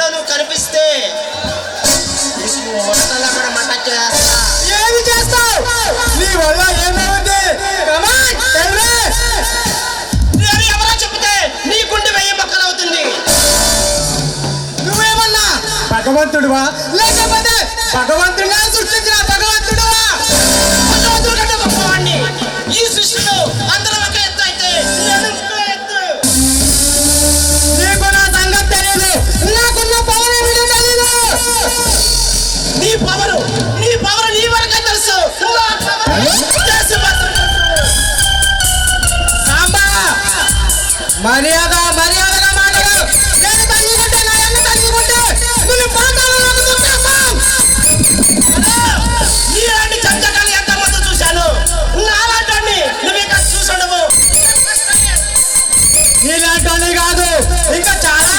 ఉన్న ప్లేస్లో నువ్వు కనిపిస్తే నీకు వంటలో కూడా మట చేస్తా. ఏమి చేస్తావు? నీ వల్ల. నేను ఎవరో చెప్తే నీ గుండె వెయ్యి నువ్వేమన్నా భగవంతుడువా? లేకపోతే భగవంతుడిగా సృష్టించిన నీ పవరు నీ పవరు నీ వరకే తెలుసు. మర్యాద మర్యాదగా మాట్లాడు. నేను నిన్ను. నీలాంటి చంచకాలు ఎంతమంది చూశాను? నాలాంటి నువ్వు ఇక్కడ చూసుండవు. నీలాంటోని కాదు ఇంకా చాలా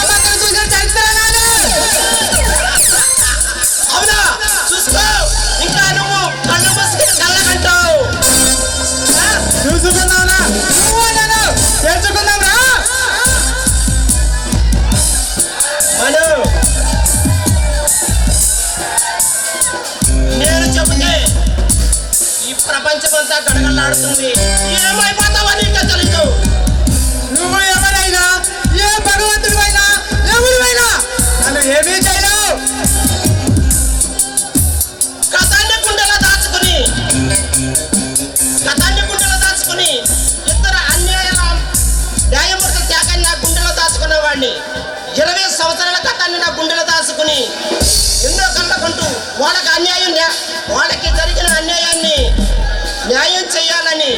ప్రపంచమంతా ఏమైపోతావని ఇంకా నీకే తెలీదు. నువ్వు ఎవరైనా ఏ భగవంతుడివైనా ఎవరివైనా నన్ను ఏమీ చేయలేవు. కథాన్ని గుండెలో దాచుకుని కథాన్ని గుండెలో దాచుకుని ఇతర అన్యాయాల న్యాయమూర్తుల త్యాగాన్ని నా గుండెలో దాచుకున్న వాడిని ఇరవై సంవత్సరాల కథాన్ని నా గుండెలో దాచుకుని ఎన్నో కళ్ళకుంటూ వాళ్ళకి అన్యాయం వాళ్ళకి జరిగిన అన్యాయం న్యాయం చేయాలని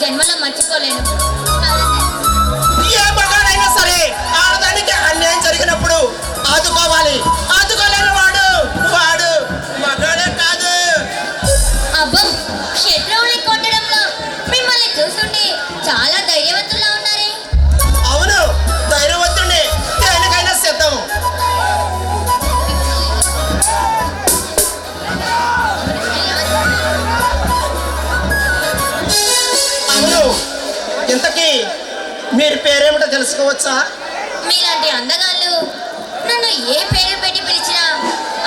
జన్మలో మర్చిపోలేను. ఏ మగాడైనా సరే ఆడదానికి అన్యాయం జరిగినప్పుడు ఆదుకోవాలి. తెలుసుకోవచ్చా? మీలాంటి అందగాళ్ళు నన్ను ఏ పేరు పెట్టి పిలిచినా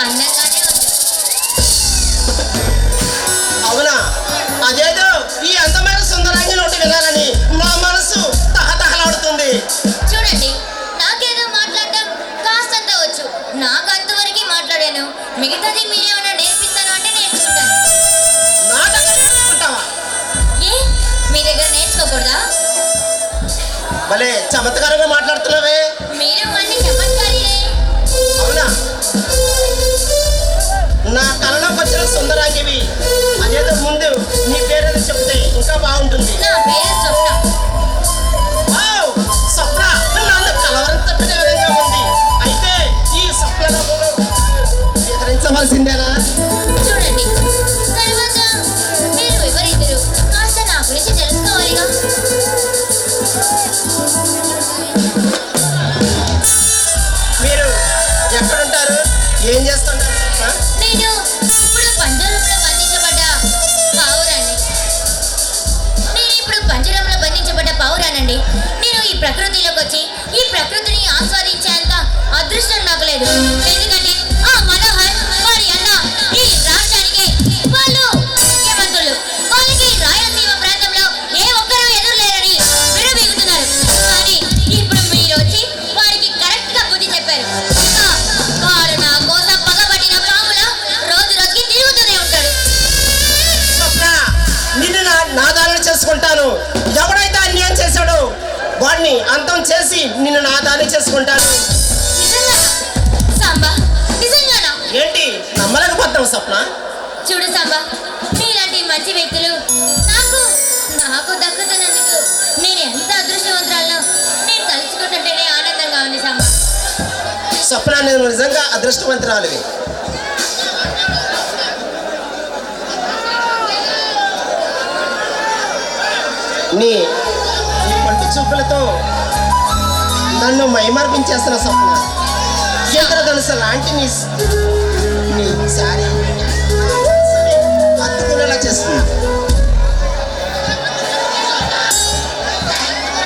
అందంగానే అవునా? అదేదో ఈ అందమైన సుందరాంగి నోటి వినాలని నా మనసు తహతహలాడుతుంది. చూడండి నాకేదో మాట్లాడటం కాస్తంత వచ్చు. నాకు అంతవరకు మాట్లాడాను. మిగతాది మీరేమైనా నేర్పిస్తాను అంటే నేర్చుకుంటాను నా దగ్గర నేర్చుకుంటావా? ఏ? మీ దగ్గర నేర్చుకోకూడదా? భలే చమత్కారంగా మాట్లాడుతున్నావే. అవునా? నా కళలోకి వచ్చిన సుందరాంగివి. అదేదో ముందు నీ పేరేదో చెప్తే ఇంకా బాగుంటుంది. స్వప్న! స్వప్న నన్ను కలవరంతట్టుగా విధంగా ఉంది. అయితే ఈ స్వప్నలో ఎదిరించవలసిందేనా? ఏం చేస్తాం నా దానిని చేసుకుంటాను. ఎవడైతే అన్యాయం చేశాడో వాడిని అంతం చేసి నిన్ను నా దాన్ని చేసుకుంటాను ఏంటి? నమ్మలేకపోతాం స్వప్న? చూడు సాంబా నీలాంటి మంచి వ్యక్తులు నాకు నాకు దక్కుతున్నందుకు నేను ఎంత అదృష్టవంతురాలను నేను తలుచుకుంటుంటేనే ఆనందంగా ఉంది సాంబా. స్వప్న నేను నిజంగా అదృష్టవంతురాలివి. నీ పంటి చూపులతో నన్ను మైమర్పించేస్తున్న స్వప్న. ఎదురదనస లాంటి నీ నీ సారీ అత్తుకునేలా చేస్తుంది.